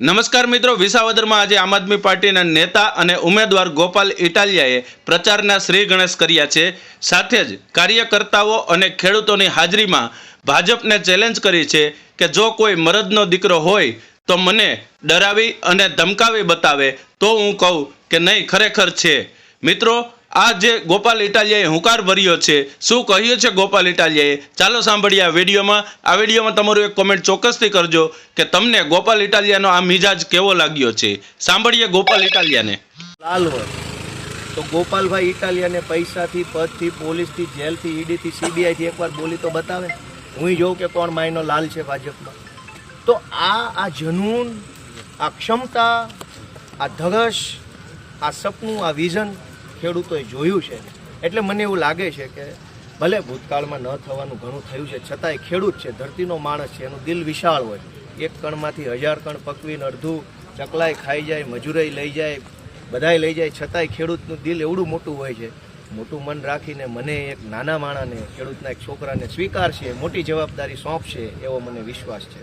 નમસ્કાર મિત્રો, વિસાવદરમાં આજે આમ આદમી પાર્ટીના નેતા અને ઉમેદવાર ગોપાલ ઇટાલિયાએ પ્રચારના શ્રી ગણેશ કર્યા છે. સાથે જ કાર્યકર્તાઓ અને ખેડૂતોની હાજરીમાં ભાજપને ચેલેન્જ કરી છે કે જો કોઈ મરદનો દીકરો હોય તો મને ડરાવી અને ધમકાવી બતાવે તો હું કહું કે નહીં, ખરેખર છે. મિત્રો આ જે ગોપાલ ઇટાલિયાએ હુંકાર ભર્યો છે, શું કહ્યું છે ગોપાલ ઇટાલિયાએ? ચાલો સાંભળીએ આ વિડીયોમાં. આ વિડીયોમાં તમારું એક કોમેન્ટ ચોક્કસથી કરજો કે તમને ગોપાલ ઇટાલિયાનો આ મિજાજ કેવો લાગ્યો છે? સાંભળીએ ગોપાલ ઇટાલિયાને. લાલ હોય તો ગોપાલભાઈ ઇટાલિયાને પૈસાથી, પદથી, પોલીસથી, જેલથી, ઈડીથી, સીબીઆઈથી એકવાર બોલી તો બતાવે. હું જોઉં કે કોણ માયનો લાલ છે ભાજપમાં. તો આ આ જનૂન, આ ક્ષમતા, આ ધગશ, આ સપનું, આ વિઝન ખેડૂતોએ જોયું છે. એટલે મને એવું લાગે છે કે ભલે ભૂતકાળમાં ન થવાનું ઘણું થયું છે, છતાંય ખેડૂત છે, ધરતીનો માણસ છે, એનું દિલ વિશાળ હોય. એક કણમાંથી હજાર કણ પકવીને અડધું ચકલાય ખાઈ જાય, મજૂરાઈ લઈ જાય, બધાય લઈ જાય, છતાંય ખેડૂતનું દિલ એવડું મોટું હોય છે. મોટું મન રાખીને મને એક નાના માણાને, ખેડૂતના એક છોકરાને સ્વીકારશે, મોટી જવાબદારી સોંપશે એવો મને વિશ્વાસ છે.